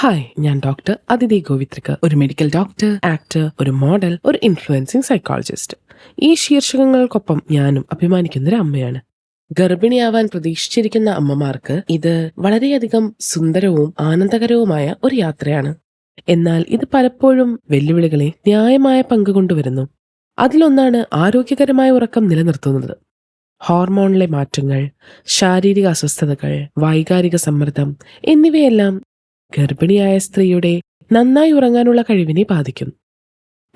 Hi ഞാൻ doctor അതിഥി ഗോവിത്രിക്ക് ഒരു മെഡിക്കൽ ഡോക്ടർ ആക്ടർ ഒരു മോഡൽ ഒരു ഇൻഫ്ലുവൻസിങ് സൈക്കോളജിസ്റ്റ് ഈ ശീർഷകങ്ങൾക്കൊപ്പം ഞാനും അഭിമാനിക്കുന്ന ഒരു അമ്മയാണ്. ഗർഭിണിയാവാൻ പ്രതീക്ഷിച്ചിരിക്കുന്ന അമ്മമാർക്ക് ഇത് വളരെയധികം സുന്ദരവും ആനന്ദകരവുമായ ഒരു യാത്രയാണ്. എന്നാൽ ഇത് പലപ്പോഴും വെല്ലുവിളികളെ ന്യായമായ പങ്ക് കൊണ്ടുവരുന്നു. അതിലൊന്നാണ് ആരോഗ്യകരമായ ഉറക്കം നിലനിർത്തുന്നത്. ഹോർമോണിലെ മാറ്റങ്ങൾ ശാരീരിക അസ്വസ്ഥതകൾ വൈകാരിക സമ്മർദ്ദം എന്നിവയെല്ലാം ഗർഭിണിയായ സ്ത്രീയുടെ നന്നായി ഉറങ്ങാനുള്ള കഴിവിനെ ബാധിക്കും.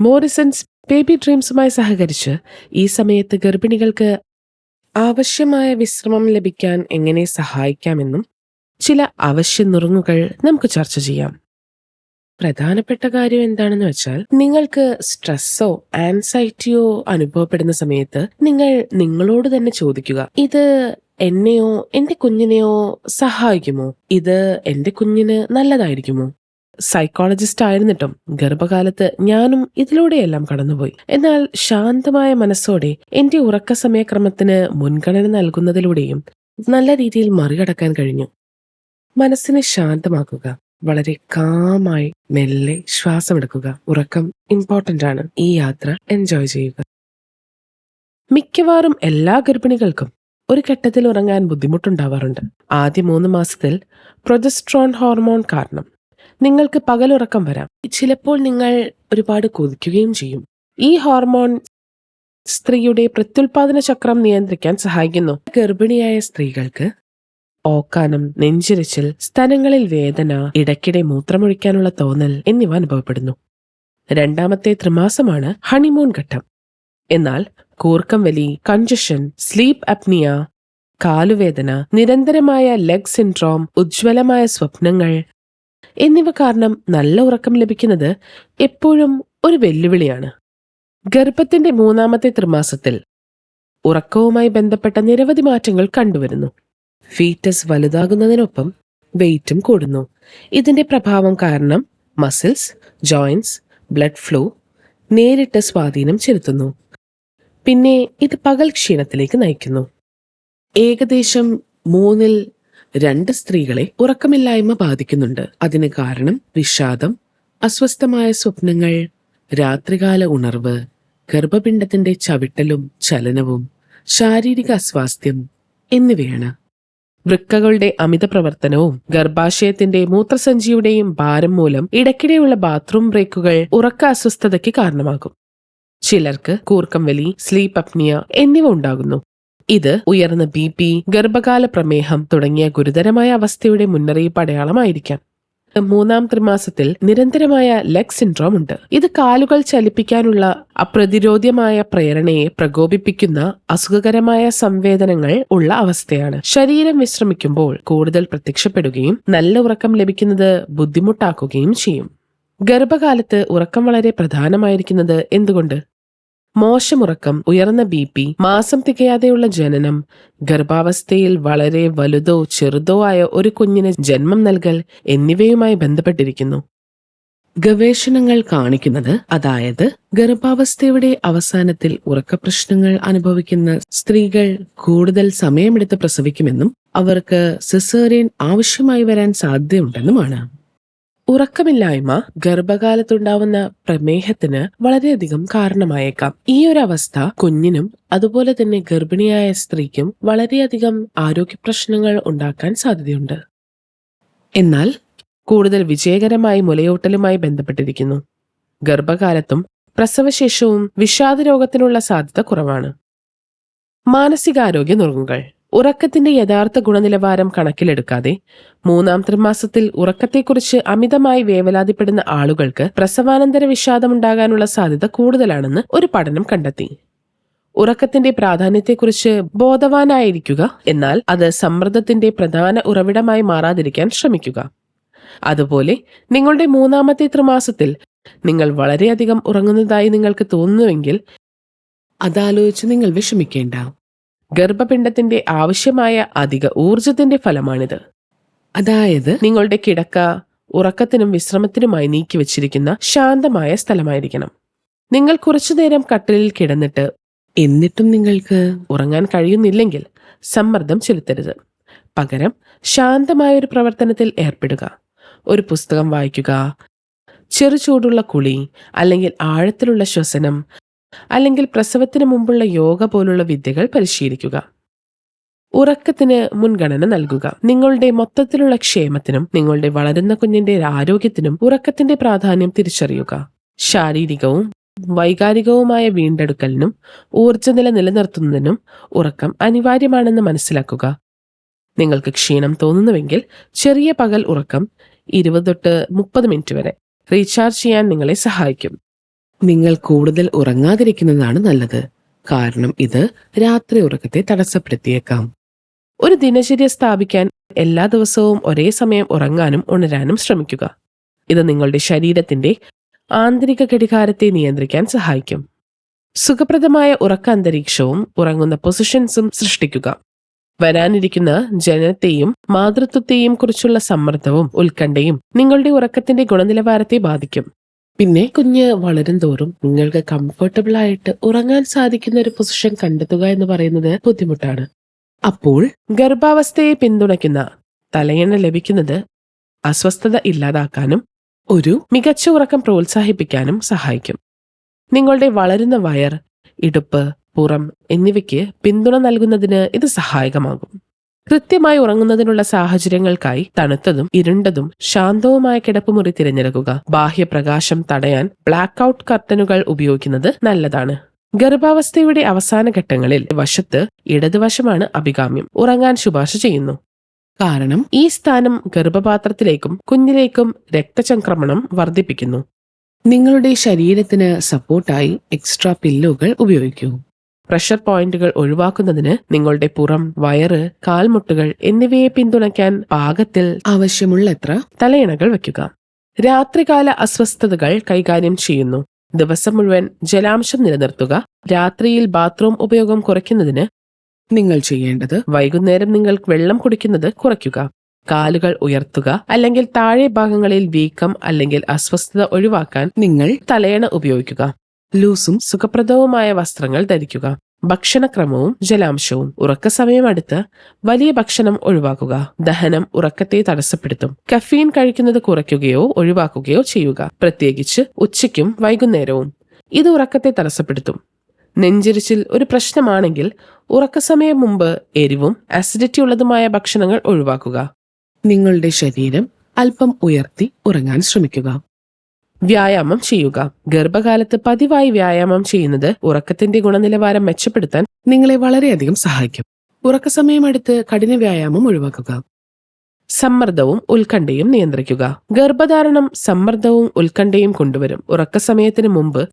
മോറിസൺസ് ബേബി ഡ്രീംസുമായി സഹകരിച്ച് ഈ സമയത്ത് ഗർഭിണികൾക്ക് ആവശ്യമായ വിശ്രമം ലഭിക്കാൻ എങ്ങനെ സഹായിക്കാമെന്നും ചില അവശ്യ നുറുങ്ങുകൾ നമുക്ക് ചർച്ച ചെയ്യാം. പ്രധാനപ്പെട്ട കാര്യം എന്താണെന്ന് വെച്ചാൽ നിങ്ങൾക്ക് സ്ട്രെസ്സോ ആൻസൈറ്റിയോ അനുഭവപ്പെടുന്ന സമയത്ത് നിങ്ങൾ നിങ്ങളോട് തന്നെ ചോദിക്കുക ഇത് എന്നെയോ എന്റെ കുഞ്ഞിനെയോ സഹായിക്കുമോ? ഇത് എന്റെ കുഞ്ഞിന് നല്ലതായിരിക്കുമോ? സൈക്കോളജിസ്റ്റ് ആയിരുന്നിട്ടും ഗർഭകാലത്ത് ഞാനും ഇതിലൂടെയെല്ലാം കടന്നുപോയി. എന്നാൽ ശാന്തമായ മനസ്സോടെ എന്റെ ഉറക്ക സമയക്രമത്തിന് മുൻഗണന നൽകുന്നതിലൂടെയും നല്ല രീതിയിൽ മറികടക്കാൻ കഴിഞ്ഞു. മനസ്സിനെ ശാന്തമാക്കുക. വളരെ കാമായി മെല്ലെ ശ്വാസമെടുക്കുക. ഉറക്കം ഇമ്പോർട്ടന്റ് ആണ്. ഈ യാത്ര എൻജോയ് ചെയ്യുക. മിക്കവാറും എല്ലാ ഗർഭിണികൾക്കും ഒരു ഘട്ടത്തിൽ ഉറങ്ങാൻ ബുദ്ധിമുട്ടുണ്ടാവാറുണ്ട്. ആദ്യ മൂന്ന് മാസത്തിൽ പ്രൊജസ്ട്രോൺ ഹോർമോൺ കാരണം നിങ്ങൾക്ക് പകലുറക്കം വരാം. ചിലപ്പോൾ നിങ്ങൾ ഒരുപാട് കൊതിക്കുകയും ചെയ്യും. ഈ ഹോർമോൺ സ്ത്രീയുടെ പ്രത്യുൽപാദന ചക്രം നിയന്ത്രിക്കാൻ സഹായിക്കുന്നു. ഗർഭിണിയായ സ്ത്രീകൾക്ക് ഓക്കാനം നെഞ്ചിരിച്ചിൽ സ്ഥലങ്ങളിൽ വേദന ഇടയ്ക്കിടെ മൂത്രമൊഴിക്കാനുള്ള തോന്നൽ എന്നിവ അനുഭവപ്പെടുന്നു. രണ്ടാമത്തെ ത്രിമാസമാണ് ഹണിമൂൺ ഘട്ടം. എന്നാൽ കൂർക്കം വലി കൺജഷൻ സ്ലീപ്പ് അപ്നിയ കാലുവേദന നിരന്തരമായ ലെഗ് സിൻഡ്രോം ഉജ്ജ്വലമായ സ്വപ്നങ്ങൾ എന്നിവ കാരണം നല്ല ഉറക്കം ലഭിക്കുന്നത് എപ്പോഴും ഒരു വെല്ലുവിളിയാണ്. ഗർഭത്തിന്റെ മൂന്നാമത്തെ ത്രിമാസത്തിൽ ഉറക്കവുമായി ബന്ധപ്പെട്ട നിരവധി മാറ്റങ്ങൾ കണ്ടുവരുന്നു. ഫീറ്റസ് വലുതാകുന്നതിനൊപ്പം വെയിറ്റും കൂടുന്നു. ഇതിന്റെ പ്രഭാവം കാരണം മസിൽസ് ജോയിൻസ് ബ്ലഡ് ഫ്ലോ നേരിട്ട് സ്വാധീനം ചെലുത്തുന്നു. പിന്നെ ഇത് പകൽ ക്ഷീണത്തിലേക്ക് നയിക്കുന്നു. ഏകദേശം മൂന്നിൽ രണ്ട് സ്ത്രീകളെ ഉറക്കമില്ലായ്മ ബാധിക്കുന്നുണ്ട്. അതിന് കാരണം വിഷാദം അസ്വസ്ഥമായ സ്വപ്നങ്ങൾ രാത്രികാല ഉണർവ് ഗർഭപിണ്ഡത്തിന്റെ ചവിട്ടലും ചലനവും ശാരീരിക അസ്വാസ്ഥ്യം എന്നിവയാണ്. വൃക്കകളുടെ അമിത പ്രവർത്തനവും ഗർഭാശയത്തിന്റെ മൂത്രസഞ്ചിയുടെയും ഭാരം മൂലം ഇടയ്ക്കിടെയുള്ള ബാത്റൂം ബ്രേക്കുകൾ ഉറക്ക അസ്വസ്ഥതയ്ക്ക് കാരണമാകും. ചിലർക്ക് കൂർക്കം വലി സ്ലീപ്പ് അപ്നിയ എന്നിവ ഉണ്ടാകുന്നു. ഇത് ഉയർന്ന ബി പി ഗർഭകാല പ്രമേഹം തുടങ്ങിയ ഗുരുതരമായ അവസ്ഥയുടെ മുന്നറിയിപ്പ് അടയാളമായിരിക്കാം. മൂന്നാം ത്രിമാസത്തിൽ നിരന്തരമായ ലെഗ് സിൻഡ്രോം ഉണ്ട്. ഇത് കാലുകൾ ചലിപ്പിക്കാനുള്ള അപ്രതിരോധ്യമായ പ്രേരണയെ പ്രകോപിപ്പിക്കുന്ന അസുഖകരമായ സംവേദനങ്ങൾ ഉള്ള അവസ്ഥയാണ്. ശരീരം വിശ്രമിക്കുമ്പോൾ കൂടുതൽ പ്രത്യക്ഷപ്പെടുകയും നല്ല ഉറക്കം ലഭിക്കുന്നത് ബുദ്ധിമുട്ടാക്കുകയും ചെയ്യും. ഗർഭകാലത്ത് ഉറക്കം വളരെ പ്രധാനമായിരിക്കുന്നത് എന്തുകൊണ്ട്? മോശമുറക്കം ഉയർന്ന ബി പി മാസം തികയാതെയുള്ള ജനനം ഗർഭാവസ്ഥയിൽ വളരെ വലുതോ ചെറുതോ ആയ ഒരു കുഞ്ഞിന് ജന്മം നൽകൽ എന്നിവയുമായി ബന്ധപ്പെട്ടിരിക്കുന്നു. ഗവേഷണങ്ങൾ കാണിക്കുന്നത് അതായത് ഗർഭാവസ്ഥയുടെ അവസാനത്തിൽ ഉറക്കപ്രശ്നങ്ങൾ അനുഭവിക്കുന്ന സ്ത്രീകൾ കൂടുതൽ സമയമെടുത്ത് പ്രസവിക്കുമെന്നും അവർക്ക് സിസേറിയൻ ആവശ്യമായി വരാൻ സാധ്യതയുണ്ടെന്നുമാണ്. ഉറക്കമില്ലായ്മ ഗർഭകാലത്തുണ്ടാവുന്ന പ്രമേഹത്തിന് വളരെയധികം കാരണമായേക്കാം. ഈ ഒരു അവസ്ഥ കുഞ്ഞിനും അതുപോലെ തന്നെ ഗർഭിണിയായ സ്ത്രീക്കും വളരെയധികം ആരോഗ്യ പ്രശ്നങ്ങൾ ഉണ്ടാക്കാൻ സാധ്യതയുണ്ട്. എന്നാൽ കൂടുതൽ വിജയകരമായി മുലയൂട്ടലുമായി ബന്ധപ്പെട്ടിരിക്കുന്നു. ഗർഭകാലത്തും പ്രസവശേഷവും വിഷാദ രോഗത്തിനുള്ള സാധ്യത കുറവാണ്. മാനസികാരോഗ്യ നുറുങ്ങുകൾ. ഉറക്കത്തിന്റെ യഥാർത്ഥ ഗുണനിലവാരം കണക്കിലെടുക്കാതെ മൂന്നാം ത്രിമാസത്തിൽ ഉറക്കത്തെക്കുറിച്ച് അമിതമായി വേവലാതിപ്പെടുന്ന ആളുകൾക്ക് പ്രസവാനന്തര വിഷാദമുണ്ടാകാനുള്ള സാധ്യത കൂടുതലാണെന്ന് ഒരു പഠനം കണ്ടെത്തി. ഉറക്കത്തിന്റെ പ്രാധാന്യത്തെക്കുറിച്ച് ബോധവാനായിരിക്കുക എന്നാൽ അത് സമ്മർദ്ദത്തിന്റെ പ്രധാന ഉറവിടമായി മാറാതിരിക്കാൻ ശ്രമിക്കുക. അതുപോലെ നിങ്ങളുടെ മൂന്നാമത്തെ ത്രിമാസത്തിൽ നിങ്ങൾ വളരെയധികം ഉറങ്ങുന്നതായി നിങ്ങൾക്ക് തോന്നുന്നുവെങ്കിൽ അതാലോചിച്ച് നിങ്ങൾ വിഷമിക്കേണ്ട. ഗർഭപിണ്ഡത്തിന്റെ ആവശ്യമായ അധിക ഊർജത്തിന്റെ ഫലമാണിത്. അതായത് നിങ്ങളുടെ കിടക്ക ഉറക്കത്തിനും വിശ്രമത്തിനുമായി നീക്കിവച്ചിരിക്കുന്ന ശാന്തമായ സ്ഥലമായിരിക്കണം. നിങ്ങൾ കുറച്ചു നേരം കട്ടിലിൽ കിടന്നിട്ട് എന്നിട്ടും നിങ്ങൾക്ക് ഉറങ്ങാൻ കഴിയുന്നില്ലെങ്കിൽ സമ്മർദ്ദം ചെലുത്തരുത്. പകരം ശാന്തമായ ഒരു പ്രവർത്തനത്തിൽ ഏർപ്പെടുക. ഒരു പുസ്തകം വായിക്കുക ചെറു ചൂടുള്ള കുളി അല്ലെങ്കിൽ ആഴത്തിലുള്ള ശ്വസനം അല്ലെങ്കിൽ പ്രസവത്തിന് മുമ്പുള്ള യോഗ പോലുള്ള വിദ്യകൾ പരിശീലിക്കുക. ഉറക്കത്തിന് മുൻഗണന നൽകുക. നിങ്ങളുടെ മൊത്തത്തിലുള്ള ക്ഷേമത്തിനും നിങ്ങളുടെ വളരുന്ന കുഞ്ഞിന്റെ ആരോഗ്യത്തിനും ഉറക്കത്തിന്റെ പ്രാധാന്യം തിരിച്ചറിയുക. ശാരീരികവും വൈകാരികവുമായ വീണ്ടെടുക്കലിനും ഊർജനില നിലനിർത്തുന്നതിനും ഉറക്കം അനിവാര്യമാണെന്ന് മനസ്സിലാക്കുക. നിങ്ങൾക്ക് ക്ഷീണം തോന്നുന്നുവെങ്കിൽ ചെറിയ പകൽ ഉറക്കം ഇരുപത് തൊട്ട് മുപ്പത് മിനിറ്റ് വരെ റീചാർജ് ചെയ്യാൻ നിങ്ങളെ സഹായിക്കും. നിങ്ങൾ കൂടുതൽ ഉറങ്ങാതിരിക്കുന്നതാണ് നല്ലത്. കാരണം ഇത് രാത്രി ഉറക്കത്തെ തടസ്സപ്പെടുത്തിയേക്കാം. ഒരു ദിനചര്യ സ്ഥാപിക്കാൻ എല്ലാ ദിവസവും ഒരേ സമയം ഉറങ്ങാനും ഉണരാനും ശ്രമിക്കുക. ഇത് നിങ്ങളുടെ ശരീരത്തിന്റെ ആന്തരിക ഘടികാരത്തെ നിയന്ത്രിക്കാൻ സഹായിക്കും. സുഖപ്രദമായ ഉറക്ക അന്തരീക്ഷവും ഉറങ്ങുന്ന പൊസിഷൻസും സൃഷ്ടിക്കുക. വരാനിരിക്കുന്ന ജനനത്തെയും മാതൃത്വത്തെയും കുറിച്ചുള്ള സമ്മർദ്ദവും ഉത്കണ്ഠയും നിങ്ങളുടെ ഉറക്കത്തിന്റെ ഗുണനിലവാരത്തെ ബാധിക്കും. പിന്നെ കുഞ്ഞ് വളരും തോറും നിങ്ങൾക്ക് കംഫർട്ടബിൾ ആയിട്ട് ഉറങ്ങാൻ സാധിക്കുന്ന ഒരു പൊസിഷൻ കണ്ടെത്തുക എന്ന് പറയുന്നത് ബുദ്ധിമുട്ടാണ്. അപ്പോൾ ഗർഭാവസ്ഥയെ പിന്തുണയ്ക്കുന്ന തലയെണ്ണ ലഭിക്കുന്നത് അസ്വസ്ഥത ഇല്ലാതാക്കാനും ഒരു മികച്ച ഉറക്കം പ്രോത്സാഹിപ്പിക്കാനും സഹായിക്കും. നിങ്ങളുടെ വളരുന്ന വയർ ഇടുപ്പ് പുറം എന്നിവയ്ക്ക് പിന്തുണ നൽകുന്നതിന് ഇത് സഹായകമാകും. കൃത്യമായി ഉറങ്ങുന്നതിനുള്ള സാഹചര്യങ്ങൾക്കായി തണുത്തതും ഇരുണ്ടതും ശാന്തവുമായ കിടപ്പുമുറി തിരഞ്ഞെടുക്കുക. ബാഹ്യപ്രകാശം തടയാൻ ബ്ലാക്ക് ഔട്ട് കർട്ടനുകൾ ഉപയോഗിക്കുന്നത് നല്ലതാണ്. ഗർഭാവസ്ഥയുടെ അവസാന ഘട്ടങ്ങളിൽ വശത്ത് ഇടതുവശമാണ് അഭികാമ്യം. ഉറങ്ങാൻ ശുപാർശ ചെയ്യുന്നു. കാരണം ഈ സ്ഥാനം ഗർഭപാത്രത്തിലേക്കും കുഞ്ഞിലേക്കും രക്തചംക്രമണം വർദ്ധിപ്പിക്കുന്നു. നിങ്ങളുടെ ശരീരത്തിന് സപ്പോർട്ടായി എക്സ്ട്രാ പില്ലുകൾ ഉപയോഗിക്കൂ. പ്രഷർ പോയിന്റുകൾ ഒഴിവാക്കുന്നതിന് നിങ്ങളുടെ പുറം വയറ് കാൽമുട്ടുകൾ എന്നിവയെ പിന്തുണയ്ക്കാൻ പാകത്തിൽ ആവശ്യമുള്ളത്ര തലയിണകൾ വയ്ക്കുക. രാത്രികാല അസ്വസ്ഥതകൾ കൈകാര്യം ചെയ്യുന്നു. ദിവസം മുഴുവൻ ജലാംശം നിലനിർത്തുക. രാത്രിയിൽ ബാത്റൂം ഉപയോഗം കുറയ്ക്കുന്നതിന് നിങ്ങൾ ചെയ്യേണ്ടത് വൈകുന്നേരം നിങ്ങൾ വെള്ളം കുടിക്കുന്നത് കുറയ്ക്കുക. കാലുകൾ ഉയർത്തുക അല്ലെങ്കിൽ താഴെ ഭാഗങ്ങളിൽ വീക്കം അല്ലെങ്കിൽ അസ്വസ്ഥത ഒഴിവാക്കാൻ നിങ്ങൾ തലയണ ഉപയോഗിക്കുക. ലൂസും സുഖപ്രദവുമായ വസ്ത്രങ്ങൾ ധരിക്കുക. ഭക്ഷണക്രമവും ജലാംശവും ഉറക്ക സമയം അടുത്ത് വലിയ ഭക്ഷണം ഒഴിവാക്കുക. ദഹനം ഉറക്കത്തെ തടസ്സപ്പെടുത്തും. കഫീൻ കഴിക്കുന്നത് കുറയ്ക്കുകയോ ഒഴിവാക്കുകയോ ചെയ്യുക. പ്രത്യേകിച്ച് ഉച്ചയ്ക്കും വൈകുന്നേരവും. ഇത് ഉറക്കത്തെ തടസ്സപ്പെടുത്തും. നെഞ്ചിരിച്ചിൽ ഒരു പ്രശ്നമാണെങ്കിൽ ഉറക്കസമയം മുമ്പ് എരിവും അസിഡിറ്റി ഉള്ളതുമായ ഭക്ഷണങ്ങൾ ഒഴിവാക്കുക. നിങ്ങളുടെ ശരീരം അല്പം ഉയർത്തി ഉറങ്ങാൻ ശ്രമിക്കുക. വ്യായാമം ചെയ്യുക. ഗർഭകാലത്ത് പതിവായി വ്യായാമം ചെയ്യുന്നത് ഉറക്കത്തിന്റെ ഗുണനിലവാരം മെച്ചപ്പെടുത്താൻ നിങ്ങളെ വളരെയധികം സഹായിക്കും. ഉറക്ക അടുത്ത് കഠിന വ്യായാമം ഒഴിവാക്കുക. സമ്മർദ്ദവും ഉത്കണ്ഠയും നിയന്ത്രിക്കുക. ഗർഭധാരണം സമ്മർദ്ദവും ഉത്കണ്ഠയും കൊണ്ടുവരും. ഉറക്കസമയത്തിന് മുമ്പ്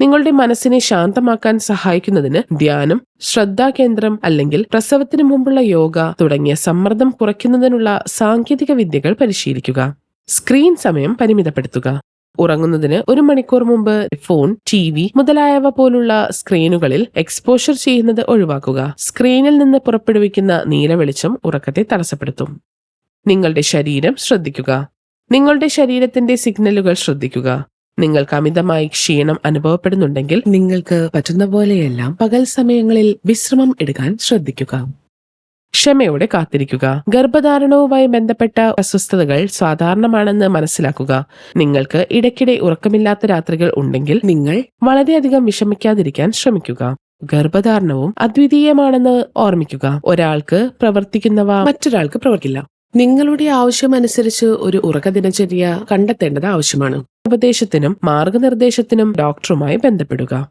നിങ്ങളുടെ മനസ്സിനെ ശാന്തമാക്കാൻ സഹായിക്കുന്നതിന് ധ്യാനം ശ്രദ്ധാകേന്ദ്രം അല്ലെങ്കിൽ പ്രസവത്തിന് മുമ്പുള്ള യോഗ തുടങ്ങിയ സമ്മർദ്ദം കുറയ്ക്കുന്നതിനുള്ള സാങ്കേതിക വിദ്യകൾ പരിശീലിക്കുക. സ്ക്രീൻ സമയം പരിമിതപ്പെടുത്തുക. ഉറങ്ങുന്നതിന് ഒരു മണിക്കൂർ മുമ്പ് ഫോൺ ടി വി മുതലായവ പോലുള്ള സ്ക്രീനുകളിൽ എക്സ്പോഷർ ചെയ്യുന്നത് ഒഴിവാക്കുക. സ്ക്രീനിൽ നിന്ന് പുറപ്പെടുവിക്കുന്ന നീല വെളിച്ചം ഉറക്കത്തെ തടസ്സപ്പെടുത്തും. നിങ്ങളുടെ ശരീരം ശ്രദ്ധിക്കുക. നിങ്ങളുടെ ശരീരത്തിന്റെ സിഗ്നലുകൾ ശ്രദ്ധിക്കുക. നിങ്ങൾക്ക് അമിതമായി ക്ഷീണം അനുഭവപ്പെടുന്നുണ്ടെങ്കിൽ നിങ്ങൾക്ക് പറ്റുന്ന പോലെയെല്ലാം പകൽ സമയങ്ങളിൽ വിശ്രമം എടുക്കാൻ ശ്രദ്ധിക്കുക. ക്ഷമയോടെ കാത്തിരിക്കുക. ഗർഭധാരണവുമായി ബന്ധപ്പെട്ട അസ്വസ്ഥതകൾ സാധാരണമാണെന്ന് മനസ്സിലാക്കുക. നിങ്ങൾക്ക് ഇടയ്ക്കിടെ ഉറക്കമില്ലാത്ത രാത്രികൾ ഉണ്ടെങ്കിൽ നിങ്ങൾ വളരെയധികം വിഷമിക്കാതിരിക്കാൻ ശ്രമിക്കുക. ഗർഭധാരണവും അദ്വിതീയമാണെന്ന് ഓർമ്മിക്കുക. ഒരാൾക്ക് പ്രവർത്തിക്കുന്നവ മറ്റൊരാൾക്ക് പ്രവർത്തിക്കില്ല. നിങ്ങളുടെ ആവശ്യമനുസരിച്ച് ഒരു ഉറക്ക ദിനചര്യ കണ്ടെത്തേണ്ടത് ആവശ്യമാണ്. ഉപദേശത്തിനും മാർഗനിർദ്ദേശത്തിനും ഡോക്ടറുമായി ബന്ധപ്പെടുക.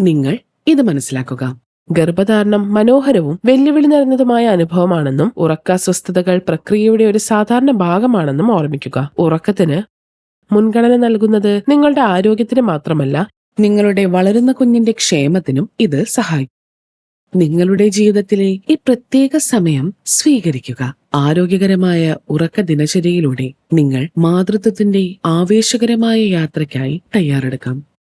നിങ്ങൾ ഇത് മനസ്സിലാക്കുക. ഗർഭധാരണം മനോഹരവും വെല്ലുവിളി നിറഞ്ഞതുമായ അനുഭവമാണെന്നും ഉറക്ക അസ്വസ്ഥതകൾ പ്രക്രിയയുടെ ഒരു സാധാരണ ഭാഗമാണെന്നും ഓർമ്മിക്കുക. ഉറക്കത്തിന് മുൻഗണന നൽകുന്നത് നിങ്ങളുടെ ആരോഗ്യത്തിന് മാത്രമല്ല നിങ്ങളുടെ വളരുന്ന കുഞ്ഞിന്റെ ക്ഷേമത്തിനും ഇത് സഹായിക്കും. നിങ്ങളുടെ ജീവിതത്തിലെ ഈ പ്രത്യേക സമയം സ്വീകരിക്കുക. ആരോഗ്യകരമായ ഉറക്ക ദിനചര്യയിലൂടെ നിങ്ങൾ മാതൃത്വത്തിന്റെ ആവേശകരമായ യാത്രയ്ക്കായി തയ്യാറെടുക്കാം.